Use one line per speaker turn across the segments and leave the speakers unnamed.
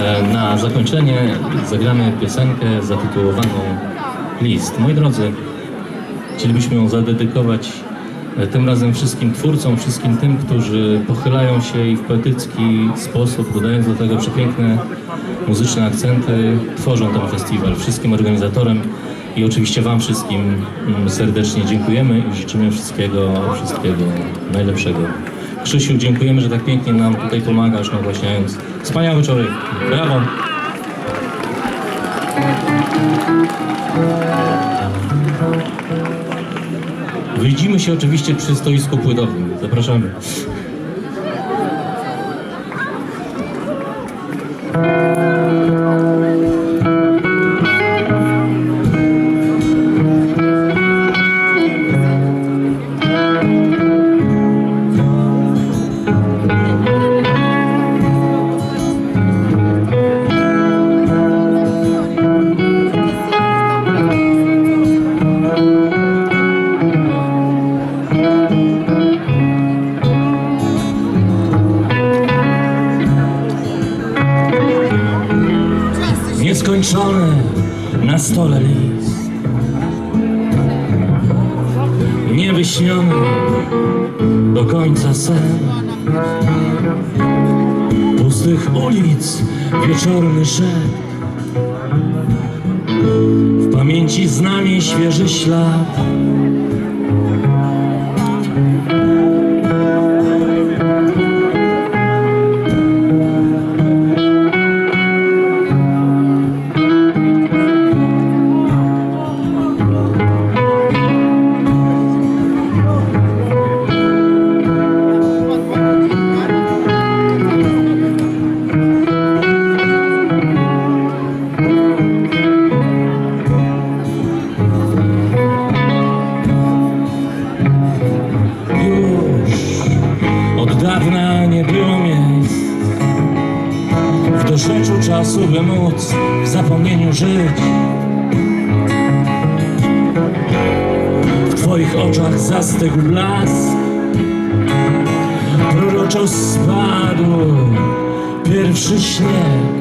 E, Na zakończenie zagramy piosenkę zatytułowaną List. Moi drodzy, chcielibyśmy ją zadedykować e, tym razem wszystkim twórcom, wszystkim tym, którzy pochylają się i w poetycki sposób, dodając do tego przepiękne muzyczne akcenty, tworzą ten festiwal. Wszystkim organizatorem i oczywiście Wam wszystkim mm, serdecznie dziękujemy i życzymy wszystkiego, wszystkiego najlepszego. Krzysiu, dziękujemy, że tak pięknie nam tutaj pomagasz, nagłaśniając wspaniały człowiek. Brawo! Widzimy się oczywiście przy stoisku płytowym. Zapraszamy. Stole list do końca sen. Pustych ulic wieczorny szept W pamięci z nami świeży ślad Doszeczu czasu, by móc w zapomnieniu żyć. W twoich oczach zastygł blask Proroczo spadł pierwszy śnieg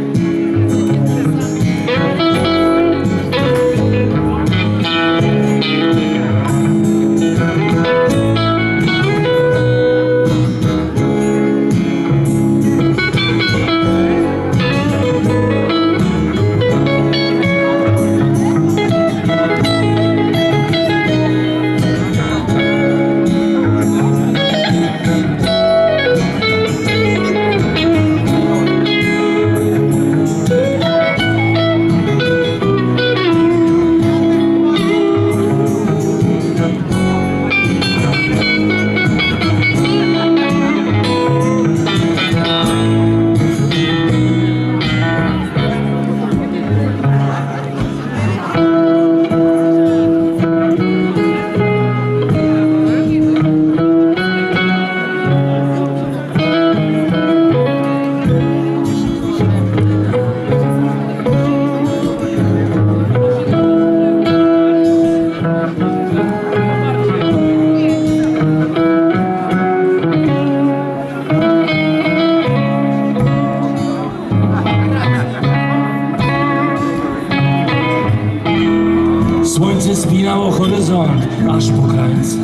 Słońce spinało horyzont aż po krańce.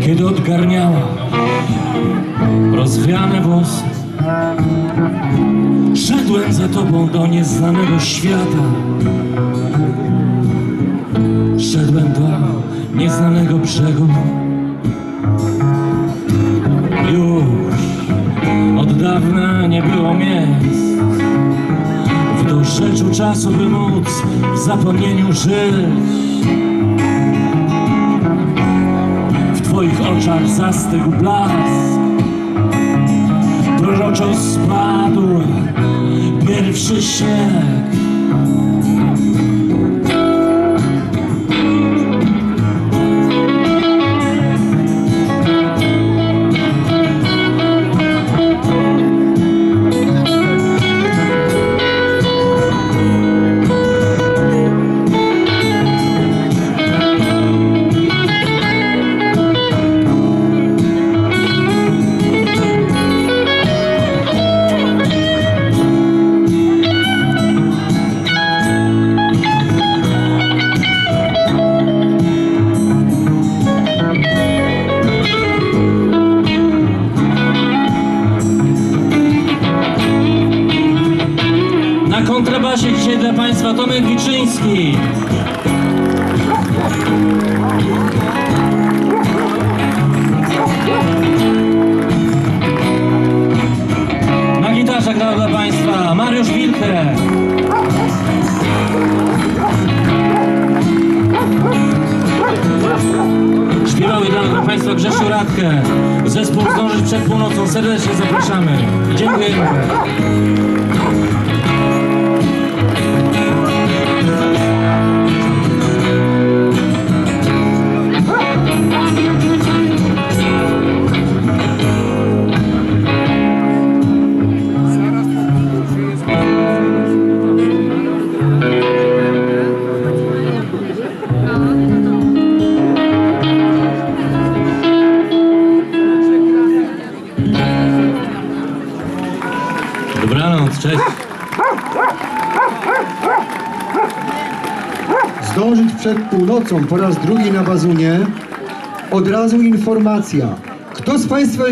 Kiedy odgarniała rozwiane włosy Szedłem za tobą do nieznanego świata. Szedłem do nieznanego brzegu. Już czasu, by móc w zapomnieniu żyć. W Twoich oczach zastygł blask, proroczo spadł pierwszy śnieg. Państwa, Tomek Wiczyński. Na gitarze dla Państwa Mariusz Wilke. Śpiewały dla, dla Państwa Grzesiu Radkę. Zespół Zdążyć przed północą. Serdecznie zapraszamy. Dziękujemy. Dobranoc, cześć.
Zdążyć przed północą po raz drugi na bazunie. Od razu informacja. Kto z Państwa